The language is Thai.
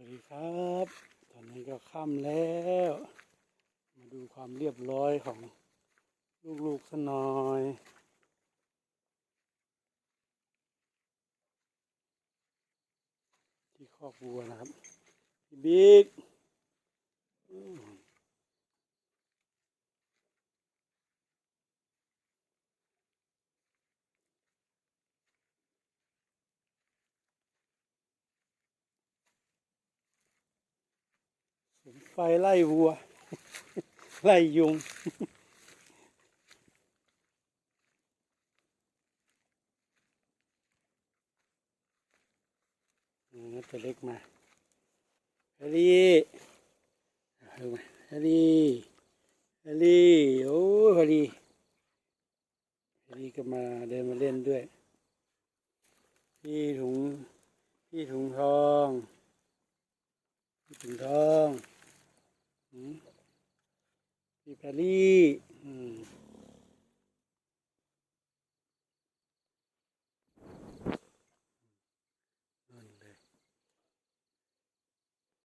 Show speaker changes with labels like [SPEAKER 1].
[SPEAKER 1] วัสดีครับ ตอนนี้ก็ค่ำแล้ว มาดูความเรียบร้อยของลูกๆสักหน่อยที่คอกวัวนะครับพี่บิ๊ก ไฟไล่วัว ไล่ยุงอืมตัวเล็กมาเฮลีเอามาเฮลีเฮลีโอ้เฮลีเฮลีก็มาเดินมาเล่นด้วย พี่ถุง พี่ถุงทองพี่ถุงทองอืม พี่แพรลี่อืม